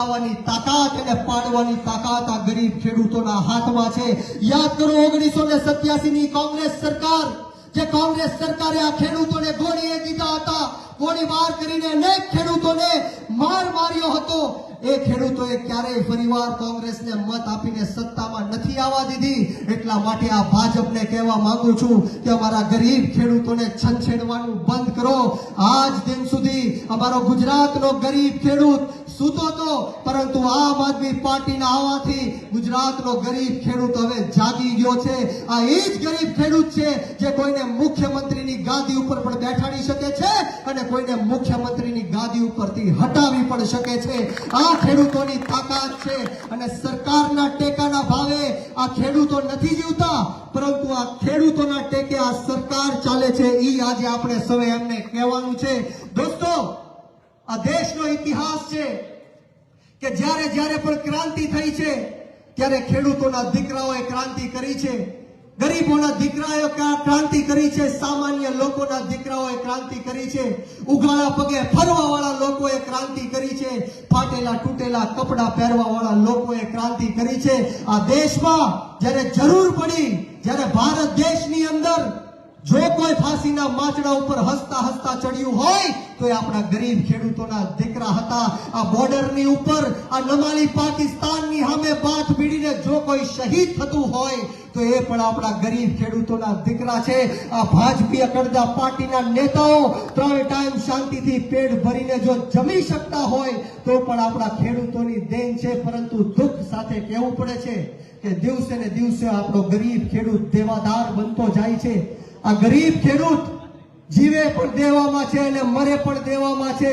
પાડવાની તાકાત હાથમાં છે. યાદ કરો, ઓગણીસો ને સત્યાસી ની કોંગ્રેસ સરકાર, જે કોંગ્રેસ સરકારે આ ખેડૂતોને ગોળીએ દીધા હતા. ગોળીબાર કરીને અનેક ખેડૂતોને માર માર્યો હતો. એ ખેડૂતોએ ક્યારેય ફરીવાર કોંગ્રેસને મત આપીને સત્તામાં નથી આવવા દીધી. એટલા માટે આ ભાજપને કહેવા માંગુ છું કે અમારા ગરીબ ખેડૂતોને છંછેડવાનું બંધ કરો. આજ દિન સુધી અમારો ગુજરાતનો ગરીબ ખેડૂત સૂતો હતો પરંતુ આમ આદમી પાર્ટીના આવવાથી ગુજરાતનો ગરીબ ખેડૂત હવે જાગી ગયો છે. આ એ જ ગરીબ ખેડૂત છે જે કોઈને મુખ્યમંત્રીની ગાદી ઉપર પણ બેઠાડી શકે છે અને કોઈને મુખ્યમંત્રીની ગાદી ઉપરથી હટાવી પણ શકે છે. આ ખેડૂતોની તાકાત છે અને સરકારના ટેકાના ભાવે આ ખેડૂતો નથી જીવતા, પરંતુ આ ખેડૂતોના ટેકે આ સરકાર ચાલે છે. એ આજે આપણે સૌ એમને કહેવાનું છે. દોસ્તો, આ દેશનો ઇતિહાસ છે કે જ્યારે જ્યારે પણ ક્રાંતિ થઈ છે, ત્યારે ખેડૂતોના દીકરાઓએ ક્રાંતિ કરી છે. ગરીબોના દીકરાઓ ક્રાંતિ કરી છે? સામાન્ય લોકોના દીકરાઓએ ક્રાંતિ કરી છે. ઉઘાડા પગે ફરવા વાળા લોકોએ ક્રાંતિ કરી છે. ફાટેલા તૂટેલા કપડા પહેરવા વાળા લોકોએ ક્રાંતિ કરી છે. આ દેશમાં જ્યારે જરૂર પડી, જ્યારે ભારત દેશની અંદર જો કોઈ ફાંસીના માચડા ઉપર હસતા હસતા ચડ્યું હોય, તો એ આપણા ગરીબ ખેડૂતોના દીકરા હતા. આ બોર્ડરની ઉપર, આ નમાલી પાકિસ્તાનની સામે બાથ ભીડીને જો કોઈ શહીદ થતું હોય, તો એ પણ આપણા ગરીબ ખેડૂતોના દીકરા છે. આ ભાજપી અકડદા પાર્ટીના નેતાઓ ત્રણ ટાઈમ શાંતિથી પેટ ભરીને જો જમી શકતા હોય, તો પણ આપણા ખેડૂતોની દેન છે. પરંતુ દુઃખ સાથે કહેવું પડે છે કે દિવસે ને દિવસે આપણો ગરીબ ખેડૂત દેવાદાર બનતો જાય છે. આ ગરીબ ખેડૂત જીવે પણ દેવામાં છે અને મરે પણ દેવામાં છે.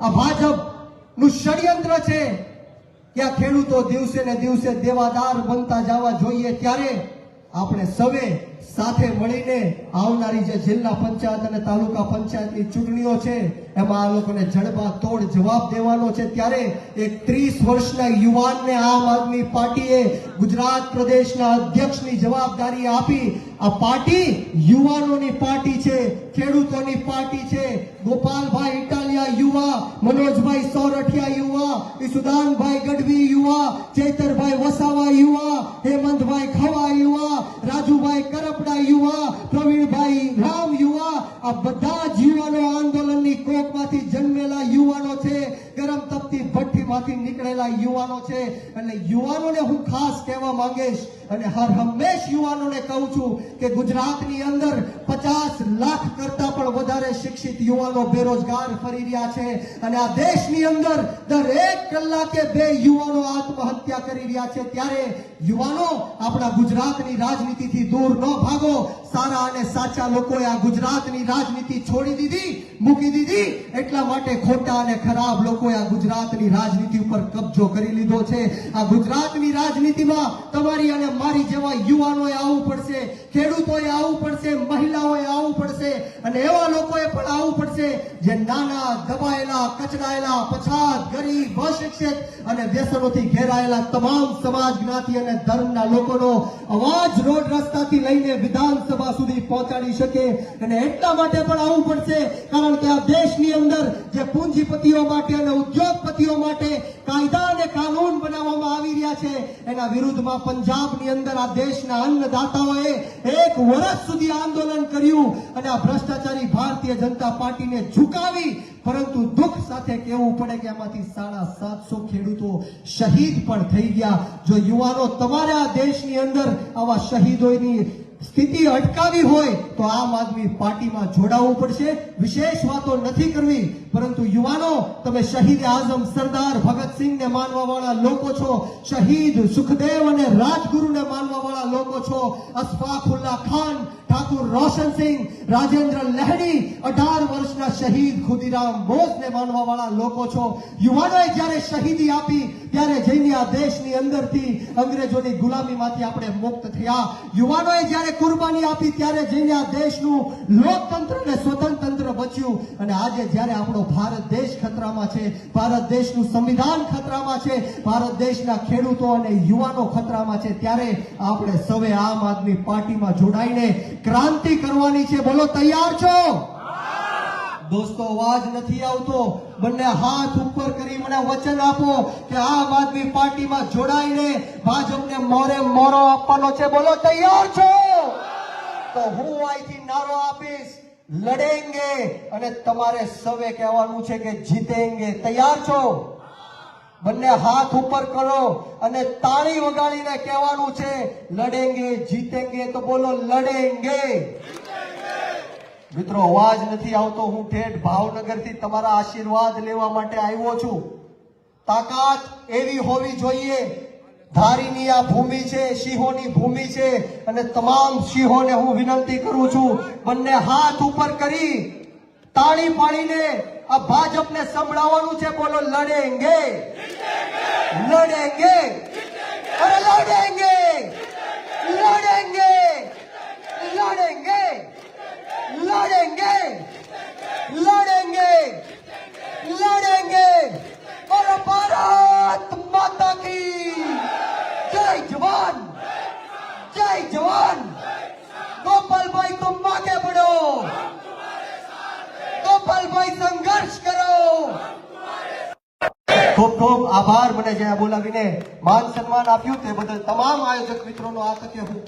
આ ભાજપનું ષડયંત્ર છે કે આ ખેડૂતો દિવસે ને દિવસે દેવાદાર બનતા જવા જોઈએ ત્યારે આપણે સૌએ સાથે મળીને આવનારી જે જિલ્લા પંચાયત અને તાલુકા પંચાયતની ચૂંટણીઓ છે, એમાં આ લોકોને જડબા તોડ જવાબ દેવાનો છે. ત્યારે એક ત્રીસ વર્ષના યુવાનને આમ આદમી પાર્ટીએ ગુજરાત પ્રદેશના અધ્યક્ષની જવાબદારી આપી. આ પાર્ટી યુવાનોની પાર્ટી છે, ખેડૂતોની પાર્ટી છે. ગોપાલભાઈ ઇટાલિયા યુવા, મનોજભાઈ સોરઠિયા યુવા, ઈસુદાનભાઈ ગઢવી યુવા, ચૈતરભાઈ વસાવા યુવા, હેમંતભાઈ ખવા યુવા, રાજુભાઈ કરપડા યુવા, પ્રવીણભાઈ રામ યુવા, આ બધા જ યુવાનો આંદોલનની કોકમાંથી જન્મેલા યુવાનો છે. ગરમ તપતી ભઠ્ઠીમાંથી નીકળેલા યુવાનો છે. એટલે યુવાનોને હું ખાસ કહેવા માંગીશ અને હર હંમેશ યુવાનોને કહું છું કે ગુજરાતની અંદર પચાસ લાખ કરતા પણ વધારે શિક્ષિત યુવાનો બેરોજગાર ફરી રહ્યા છે અને આ દેશની અંદર દરેક કલાકે બે યુવાનો આત્મહત્યા કરી રહ્યા છે. ત્યારે યુવાનો, આપણા ગુજરાતની રાજનીતિથી દૂર ન ભાગો. સારા અને સાચા લોકોએ આ ગુજરાતની રાજનીતિ છોડી દીધી, મૂકી દીધી. એટલા માટે ખોટા અને ખરાબ લોકોએ આ ગુજરાતની રાજનીતિ ઉપર કબજો કરી લીધો છે. આ ગુજરાતની રાજનીતિમાં તમારી અને મારી જેવા યુવાનોએ આવવું પડશે, ખેડૂતોએ આવવું પડશે, મહિલાઓએ આવવું પડશે અને એવા લોકોએ પણ આવવું પડશે જે નાના દબાયેલા, કચડાયેલા, પછાત, ગરીબ, અશિક્ષિત અને વ્યસનોથી ઘેરાયેલા તમામ સમાજ જ્ઞાતિ અને ધર્મના લોકોનો અવાજ રોડ રસ્તાથી લઈને વિધાનસભા સુધી પહોંચાડી શકે અને એટલા માટે પણ આવવું પડશે, કારણ કે આ દેશની અંદર જે પૂંજીપતિઓ માટે અને ઉદ્યોગપતિઓ માટે કાયદા અને કાનૂન બનાવવામાં આવી રહ્યા છે, એના વિરુદ્ધમાં પંજાબની અંદર આ દેશના અન્નદાતાઓએ એક વર્ષ સુધી આંદોલન કર્યું અને આ ભ્રષ્ટાચારી ભારતીય જનતા પાર્ટીને ઝુકાવી પરંતુ દુઃખ સાથે કહેવું પડે કે એમાંથી સાડા સાતસો ખેડૂતો શહીદ પણ થઈ ગયા. જો યુવાનો તમારા દેશની અંદર આવા શહીદોની સ્થિતિ અટકાવી હોય તો આમ આદમી પાર્ટીમાં જોડાવવું પડશે. વિશેષ વાતો નથી કરવી, પરંતુ યુવાનો, તમે શહીદ આઝમ સરદાર ભગતસિંહને માનવા વાળા લોકો છો, શહીદ સુખદેવ અને રાજગુરુને માનવા વાળા લોકો છો, અશફાકુલ્લા ખાન, ઠાકુર રોશનસિંહ રાજેન્દ્ર લહેડી, અઢાર વર્ષના શહીદ ખુદીરામ બોઝને માનવા વાળા લોકો છો. યુવાનોએ જ્યારે શહીદી આપી, ત્યારે જઈને આ દેશની અંદરથી અંગ્રેજોની ગુલામીમાંથી આપણે મુક્ત થયા. યુવાનોએ જ્યારે કુરબાની આપી ત્યારે જઈને આ દેશનું લોકતંત્ર અને સ્વતંત્ર બચ્યું અને આજે જ્યારે આપણો ભારત દેશ ખતરામાં છે, ભારત દેશનું સંવિધાન ખતરામાં છે, ભારત દેશના ખેડૂતો અને યુવાનો ખતરામાં છે, ત્યારે આપણે સૌએ આમ આદમી પાર્ટીમાં જોડાઈને ક્રાંતિ કરવાની છે. બોલો, તૈયાર છો? દોસ્તો, અવાજ નથી આવતો. બંને હાથ ઉપર કરી મને વચન આપો કે આમ આદમી પાર્ટીમાં જોડાઈને ભાજપને મોરે મોરો આપવાનો છે. બોલો, તૈયાર છો? તો હું અહીંથી નારો આપીશ. લડેંગે અને તમારે સવે કહેવાનું છે કે જીતેંગે. તૈયાર છો? બંને હાથ ઉપર કરો અને તાળી વગાડીને કહેવાનું છે, લડેંગે, જીતેંગે. તો બોલો, લડેંગે. મિત્રો, અવાજ નથી આવતો. હું ઠેઠ ભાવનગરથી તમારા આશીર્વાદ લેવા માટે આવ્યો છું. તાકાત એવી હોવી જોઈએ. ધારીની આ ભૂમિ છે, સિંહોની ભૂમિ છે, અને તમામ સિંહોને હું વિનંતી કરું છું, બંને હાથ ઉપર કરી તાળી પાડીને આ ભાજપને સંભળાવવાનું છે. બોલો, લડેંગે. લડેંગે.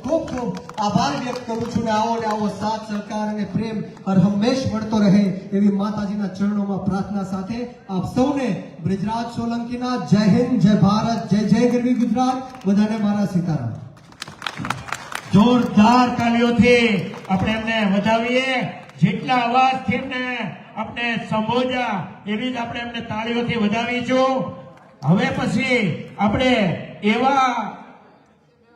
ખૂબ ખૂબ આભાર વ્યક્ત કરું છું ને આવો ને આવો સાથ સહકાર અને પ્રેમ હર હંમેશ મળતો રહે એવી માતાજીના ચરણોમાં પ્રાર્થના સાથે આપ સૌને બ્રિજરાજ સોલંકીના જય હિન્દ, જય ભારત, જય જય ગરવી ગુજરાત. બધાને મારા સીતારામ. જોરદાર તાલીઓથી આપણે એમને વધાવીએ. જેટલા અવાજથી એમને આપણે સંબોધ્યા એવી જ આપણે એમને તાળીઓથી વધાવીશું. હવે પછી આપણે એવા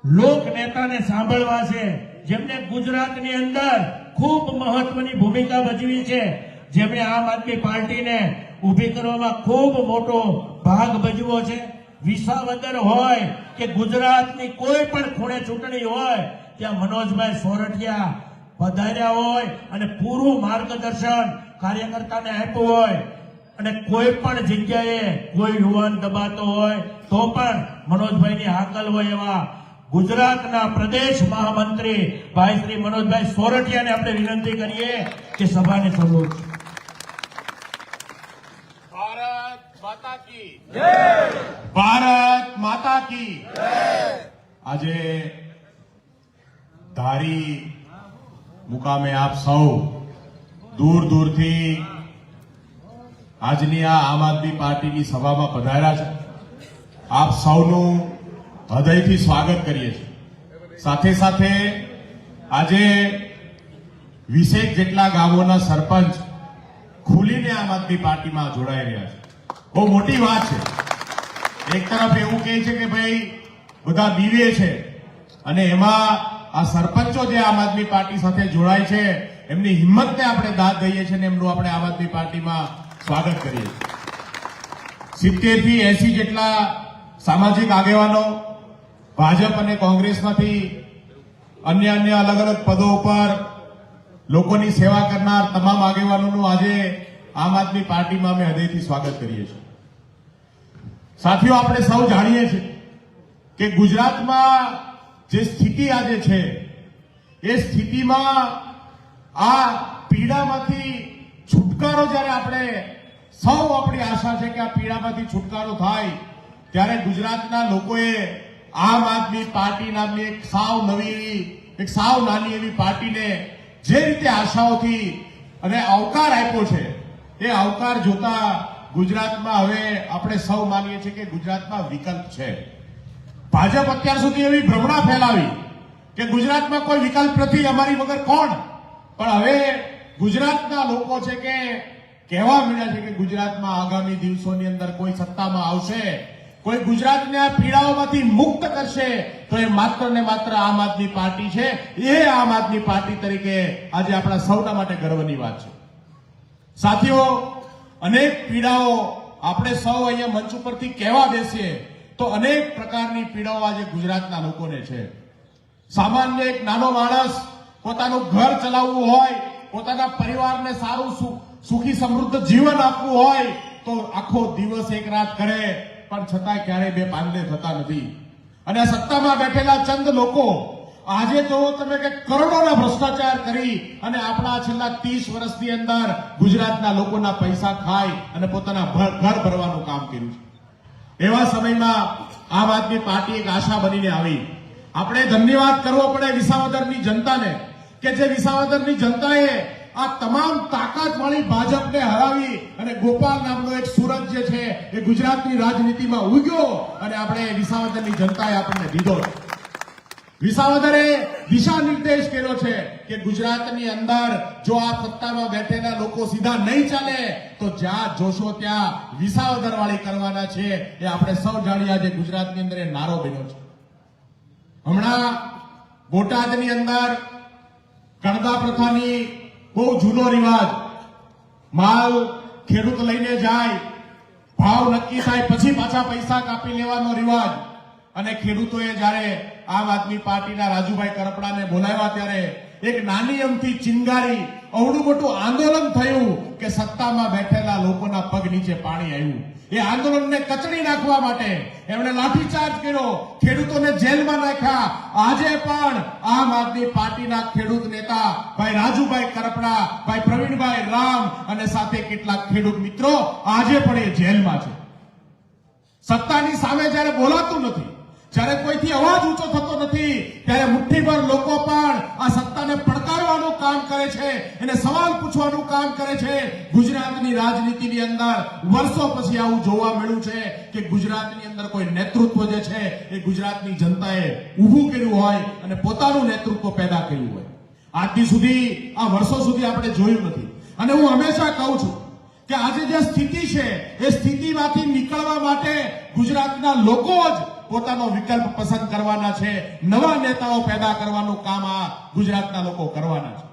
લોક નેતાને સાંભળવા છે, જેમને ગુજરાતની અંદર ખૂબ મહત્વની ભૂમિકા ભજવી છે, જેમણે આમ આદમી પાર્ટીને ઊભી કરવામાં ખૂબ મોટો ભાગ ભજવો છે. વિસાવદર હોય કે ગુજરાતની કોઈ પણ ખૂણે ચૂંટણી હોય, ત્યાં મનોજભાઈ સોરઠિયા પધાર્યા હોય અને પૂરું માર્ગદર્શન કાર્યકર્તાને આપ્યું હોય અને કોઈ પણ જગ્યાએ કોઈ યુવાન દબાતો હોય, તો પણ મનોજભાઈની હાકલ હોય એવા ગુજરાતના પ્રદેશ મહામંત્રી ભાઈ શ્રી મનોજભાઈ સોરઠિયાને આપણે વિનંતી કરીએ કે સભાને સંબોધ. ભારત માતા કી ભારત માતા કી આજે ધારી મુકામે આપ સૌ દૂર દૂરથી આજની આ આમ આદમી પાર્ટીની સભામાં પધાર્યા છે. આપ સૌનું હૃદયથી સ્વાગત કરીએ છીએ. સાથે સાથે આજે વીસેક જેટલા ગામોના સરપંચ ખુલીને આમ આદમી પાર્ટીમાં જોડાઈ રહ્યા છે. બહુ મોટી વાત છે. એક તરફ એવું કહે છે કે ભાઈ, બધા દીવે છે અને એમાં આ સરપંચો જે આમ આદમી પાર્ટી સાથે જોડાય છે, એમની હિંમતને આપણે દાદ દઈએ છીએ અને એમનું આપણે આમ આદમી પાર્ટીમાં સ્વાગત કરીએ છીએ. સિત્તેરથી એસી જેટલા સામાજિક આગેવાનો ભાજપ અને કોંગ્રેસમાંથી અન્ય અન્ય અલગ અલગ પદો ઉપર લોકોની સેવા કરનાર તમામ આગેવાનોનું આજે આમ આદમી પાર્ટીમાં અમે હૃદયથી સ્વાગત કરીએ છીએ. સાથીઓ, આપણે સૌ જાણીએ છીએ કે ગુજરાતમાં જે સ્થિતિ આજે છે, એ સ્થિતિમાં આ પીડામાંથી છુટકારો જ્યારે આપણે સૌ આપણી આશા છે કે આ પીડામાંથી છુટકારો થાય, ત્યારે ગુજરાતના લોકોએ આમ આદમી પાર્ટી નામની એક સાવ નવી, એક સાવ નાની એવી પાર્ટીને જે રીતે આશાઓથી અને આવકાર આપ્યો છે, એ આવકાર જોતા ગુજરાતમાં હવે આપણે સૌ માનીએ છીએ કે ગુજરાતમાં વિકલ્પ છે. ભાજપ અત્યાર સુધી એવી ભ્રમણા ફેલાવી કે ગુજરાતમાં કોઈ વિકલ્પ નથી અમારી વગર કોણ? પણ હવે ગુજરાતના લોકો છે કે કહેવા મળ્યા છે કે ગુજરાતમાં આગામી દિવસોની અંદર કોઈ સત્તામાં આવશે કોઈ ગુજરાતને આ પીડાઓમાંથી મુક્ત કરશે, તો એ માત્ર ને માત્ર આમ આદમી પાર્ટી છે. એ આમ આદમી પાર્ટી તરીકે આજે આપણા સૌના માટે ગર્વની વાત છે. સાથીઓ, અનેક પીડાઓ આપણે સૌ અહીંયા મંચ ઉપરથી કહેવા બેસીએ, તો અનેક પ્રકારની પીડાઓ આજે ગુજરાતના લોકોને છે. સામાન્ય એક નાનો માણસ પોતાનું ઘર ચલાવવું હોય, પોતાના પરિવારને સારું સુખી સમૃદ્ધ જીવન આપવું હોય, તો આખો દિવસ એક રાત કરે પણ છતાંય ક્યારેય બે પાંદડે થતા નથી. અને સત્તામાં બેઠેલા ચંદ લોકો, આજે તો તમે કે કરોડોના ભ્રષ્ટાચાર કરી અને આપણા છેલ્લા ત્રીસ વર્ષની અંદર ગુજરાતના લોકોના પૈસા ખાઈ અને પોતાના ઘર ભરવાનું કામ કર્યું છે. એવા સમયમાં આમ આદમી પાર્ટી એક આશા બનીને આવી. આપણે ધન્યવાદ કરવો પડે વિસાવદરની જનતાને, કે જે વિસાવદરની જનતાએ આ તમામ તાકાતવાળી ભાજપને હરાવી અને ગોપાલ નામનો એક સુરત જે છે એ ગુજરાતની રાજનીતિમાં ઉગ્યો અને આપણે વિસાવદરની જનતાએ આપણને દીધો. વિસાવદરે દિશા નિર્દેશ કર્યો છે કે ગુજરાતની અંદર જો આ સત્તામાં બેઠેલા લોકો સીધા નહીં ચાલે, તો જ્યાં જોશો ત્યાં વિસાવદર વાળી કરવાના છે એ આપણે સૌ જાણીએ આજે ગુજરાતની અંદર એ નારો બન્યો છે. હમણાં બોટાદની અંદર કણદા પ્રથાની બહુ જૂનો રિવાજ. માલ ખેડૂત લઈને જાય, ભાવ નક્કી થાય, પછી પાછા પૈસા કાપી લેવાનો રિવાજ. અને ખેડૂતોએ જ્યારે આમ આદમી પાર્ટીના રાજુભાઈ કરપડાને બોલાવ્યા ત્યારે એક નાની અમથી ચિંગારી અવડું મોટું આંદોલન થયું કે સત્તામાં બેઠેલા લોકોના પગ નીચે પાણી આવ્યું. એ આંદોલનને કચડી નાખવા માટે એમણે લાઠીચાર્જ કર્યો. ખેડૂતોને જેલમાં નાખ્યા. આજે પણ આમ આદમી પાર્ટીના ખેડૂત નેતા ભાઈ રાજુભાઈ કરપડા, ભાઈ પ્રવીણભાઈ રામ અને સાથે કેટલાક ખેડૂત મિત્રો આજે પણ એ જેલમાં છે. સત્તાની સામે જ્યારે બોલાતું નથી જ્યારે કોઈથી અવાજ ઊંચો થતો નથી, ત્યારે મુઠ્ઠીભર લોકો પણ આ સત્તાને પડકારવાનું કામ કરે છે એને સવાલ પૂછવાનું કામ કરે છે. ગુજરાતની રાજનીતિની અંદર વર્ષો પછી આવું જોવા મળ્યું છે કે ગુજરાતની અંદર કોઈ નેતૃત્વ જે છે, એ ગુજરાતની જનતાએ ઊભું કર્યું હોય અને પોતાનું નેતૃત્વ પેદા કર્યું હોય. આજથી સુધી, આ વર્ષો સુધી આપણે જોયું નથી. અને હું હંમેશા કહું છું કે આજે જે સ્થિતિ છે, એ સ્થિતિમાંથી નીકળવા માટે ગુજરાતના લોકો જ પોતાનો વિકલ્પ પસંદ કરવાના છે. નવા નેતાઓ પેદા કરવાનું કામ આ ગુજરાતના લોકો કરવાના છે.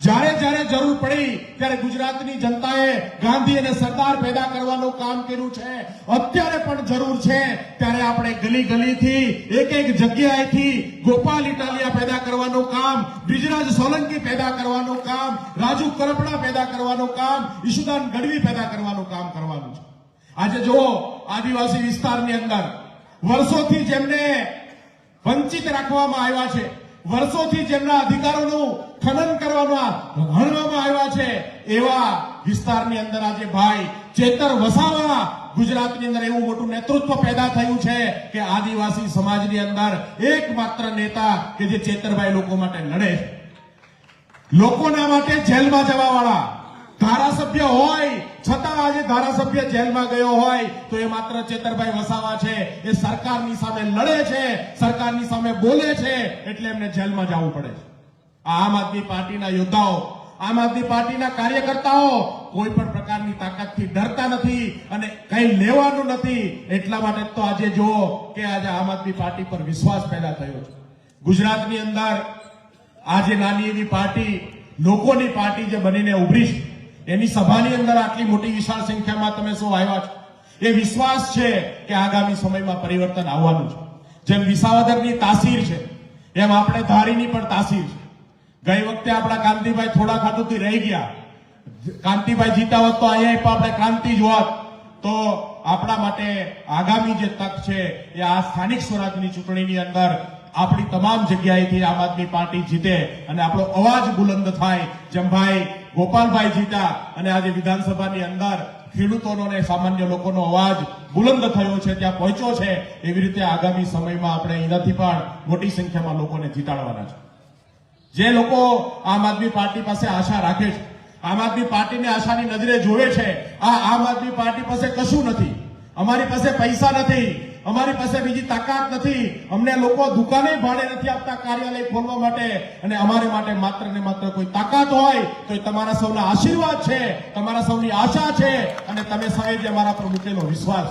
જ્યારે જ્યારે જરૂર પડી ત્યારે ગુજરાતની જનતાએ ગાંધી અને સરદાર પેદા કરવાનું કામ કર્યું છે. અત્યારે પણ જરૂર છે ત્યારે આપણે ગલી ગલીથી એક એક જગ્યાએથી ગોપાલ ઇટાલિયા પેદા કરવાનું કામ, બ્રિજરાજ સોલંકી પેદા કરવાનું કામ, રાજુ કરપડા પેદા કરવાનું કામ, ઈશુદાન ગઢવી પેદા કરવાનું કામ કરવાનું છે. આજે જુઓ આદિવાસી વિસ્તારની અંદર વર્ષોથી જેમને વંચિત રાખવામાં આવ્યા છે, વર્ષોથી જેમના અધિકારોનું ખનન કરવામાં હણવામાં આવ્યા છે, એવા વિસ્તારની અંદર આજે ભાઈ ચેતર વસાવા ગુજરાતની અંદર એવું મોટું નેતૃત્વ પેદા થયું છે કે આદિવાસી સમાજની અંદર એકમાત્ર નેતા કે જે ચેતરભાઈ લોકો માટે લડે છે. લોકોના માટે જેલમાં જવા વાળા ધારાસભ્ય હોય છતાં આજે ધારાસભ્ય જેલમાં ગયો હોય, તો એ માત્ર ચેતરભાઈ વસાવા છે. એ સરકારની સામે લડે છે, સરકારની સામે બોલે છે, એટલે એમને જેલમાં જવું પડે છે. આમ આદમી પાર્ટીના યોદ્ધાઓ, આમ આદમી પાર્ટીના કાર્યકર્તાઓ કોઈ પણ પ્રકારની તાકાતથી ડરતા નથી અને કઈ લેવાનું નથી. એટલા માટે તો આજે જુઓ કે આજે આમ આદમી પાર્ટી પર વિશ્વાસ પેદા થયો છે. ગુજરાતની અંદર આજે નાની એવી પાર્ટી, લોકોની પાર્ટી જે બનીને ઉભરી છે. એની સભાની અંદર આટલી મોટી વિશાળ સંખ્યામાં તમે સૌ આવ્યા છો. એ વિશ્વાસ છે કે આગામી સમયમાં પરિવર્તન આવવાનું છે. જેમ વિસાવદરની તાસીર છે, એમ આપણે ધારીની પણ તાસીર છે. ગઈ વખતે આપણા કાંતિભાઈ થોડા ખાતુથી રહી ગયા. કાંતિભાઈ જીતા હોત તો અહીંયા પણ આપણે ક્રાંતિ જ હોત. તો આપણા માટે આગામી જે તક છે, એ આ સ્થાનિક સ્વરાજની ચૂંટણીની અંદર આપણી તમામ જગ્યાએથી આમ આદમી પાર્ટી જીતે અને આપણો અવાજ બુલંદ થાય. જેમ ભાઈ ગોપાલભાઈ જીતા અને આજે વિધાનસભાની અંદર ખેડૂતોનો અને સામાન્ય લોકોનો અવાજ બુલંદ થયો છે, ત્યાં પહોંચ્યો છે. એવી રીતે આગામી સમયમાં આપણે અહીંયાથી પણ મોટી સંખ્યામાં લોકોને જીતાડવાના છે. જે લોકો આમ આદમી પાર્ટી પાસે આશા રાખે છે, આમ આદમી પાર્ટીને આશાની નજરે જોવે છે, આ આમ આદમી પાર્ટી પાસે કશું નથી. અમારી પાસે પૈસા નથી. અમારી પાસે બીજી તાકાત નથી. અમને લોકો દુકાને ભાડે નથી આપતા કાર્યાલય ખોલવા માટે. અને અમારે માટે માત્ર ને માત્ર કોઈ તાકાત હોય તો એ તમારા સૌના આશીર્વાદ છે, તમારા સૌની આશા છે. અને તમે સાહેબ અમારા પર મૂકેલો વિશ્વાસ.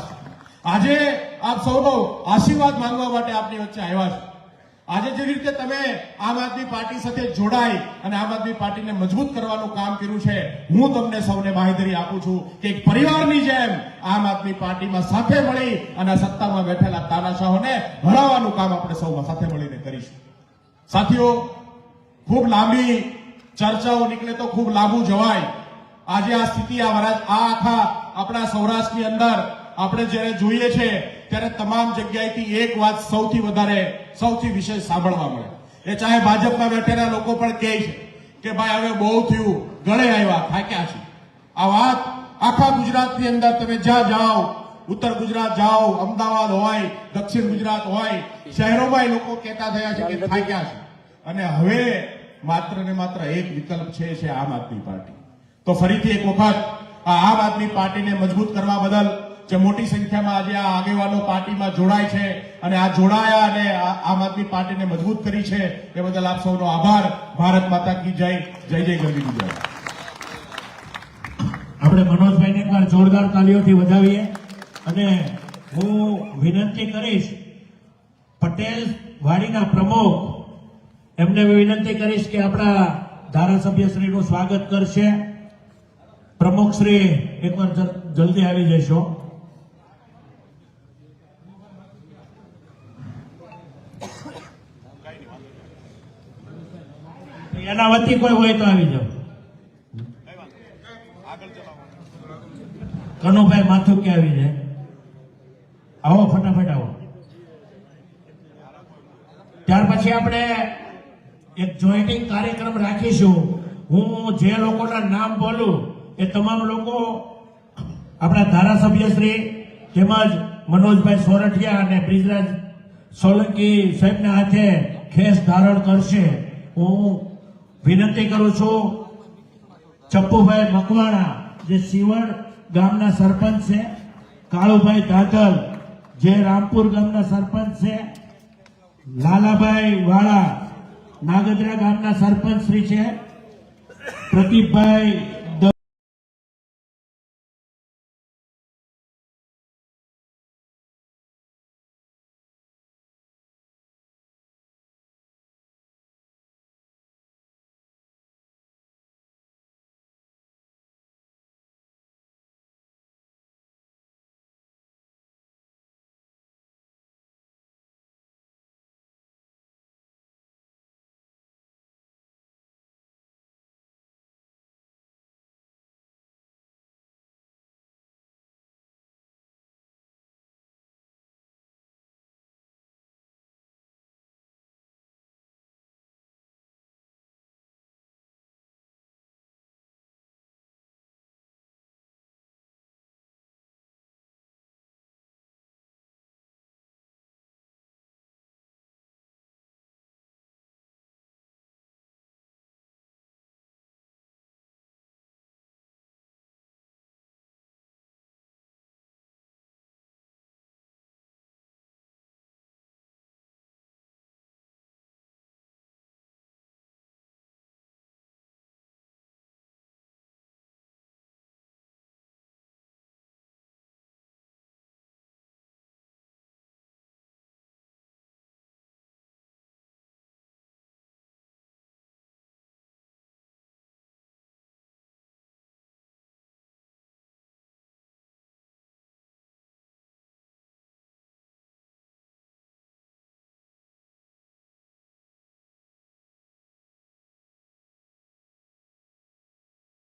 આજે આપ સૌનો આશીર્વાદ માંગવા માટે આપની વચ્ચે આવ્યા છે. આજે જેવી રીતે તમે આમ આદમી પાર્ટી સાથે જોડાઈ અને આમ આદમી પાર્ટીને મજબૂત કરવાનું કામ કર્યું છે, હું તમને સૌને માહિતી આપું છું કે એક પરિવારની જેમ આમ આદમી પાર્ટીમાં સાથે મળી અને સત્તામાં બેઠેલા તાનાશાહોને હરાવવાનું કામ આપણે સૌમાં સાથે મળીને કરીશું. સાથીઓ, ખૂબ લાંબી ચર્ચાઓ નીકળે તો ખૂબ લાંબુ જવાય. આજે આ સ્થિતિ આ આખા આપણા સૌરાષ્ટ્રની અંદર આપણે જ્યારે જોઈએ છે ત્યારે તમામ જગ્યાએથી એક વાત સૌથી વધારે સૌથી વિશેષ સાંભળવા મળે. એ ચાહે ભાજપમાં બેઠેલા લોકો પણ કહે છે કે ભાઈ હવે બહુ થયું ગળે આવ્યા થાક્યા છે. આ વાત આખા ગુજરાતની અંદર તમે જ્યાં જાઓ ઉત્તર ગુજરાત જાઓ અમદાવાદ હોય દક્ષિણ ગુજરાત હોય શહેરોમાં એ લોકો કહેતા થયા છે કે થાક્યા છે. અને હવે માત્ર ને માત્ર એક વિકલ્પ છે છે આમ આદમી પાર્ટી. તો ફરીથી એક વખત આ આમ આદમી પાર્ટીને મજબૂત કરવા બદલ જે મોટી સંખ્યામાં આજે આ આગેવાનો પાર્ટીમાં જોડાય છે અને આ જોડાયા અને આમ આદમી પાર્ટીને મજબૂત કરી છે, એ બદલ આપ સૌનો આભાર. ભારત માતા કી જય. જય જય ગરવી ગુજરાત. આપણે મનોજભાઈને એકવાર જોરદાર તાલીઓથી વધાવીએ અને હું વિનંતી કરીશ, પટેલ વાડીના પ્રમુખ, એમને વિનંતી કરીશ કે આપણા ધારાસભ્યશ્રીનું સ્વાગત કરશે. પ્રમુખ શ્રી, એકવાર જલ- જલ્દી આવી જશો. એના વતી કોઈ હોય તો આવી જાઓ. કનુભાઈ માથું કે આવી જાય? આવો, ફટાફટ આવો. ત્યાર પછી આપણે એક જોઈન્ટિંગ કાર્યક્રમ રાખીશું. હું જે લોકોના નામ બોલું, એ તમામ લોકો આપણા ધારાસભ્ય શ્રી તેમજ મનોજભાઈ સોરઠિયા અને બ્રિજરાજ સોલંકી સાહેબના હાથે ખેસ ધારણ કરશે. હું વિનંતી કરું છું, ચપ્પુભાઈ મકવાણા, જે સિવડ ગામના સરપંચ છે, કાળુભાઈ ધાકલ જે રામપુર ગામના સરપંચ છે, લાલાભાઈ વાળા, નાગદરા ગામના સરપંચ શ્રી છે, પ્રદીપભાઈ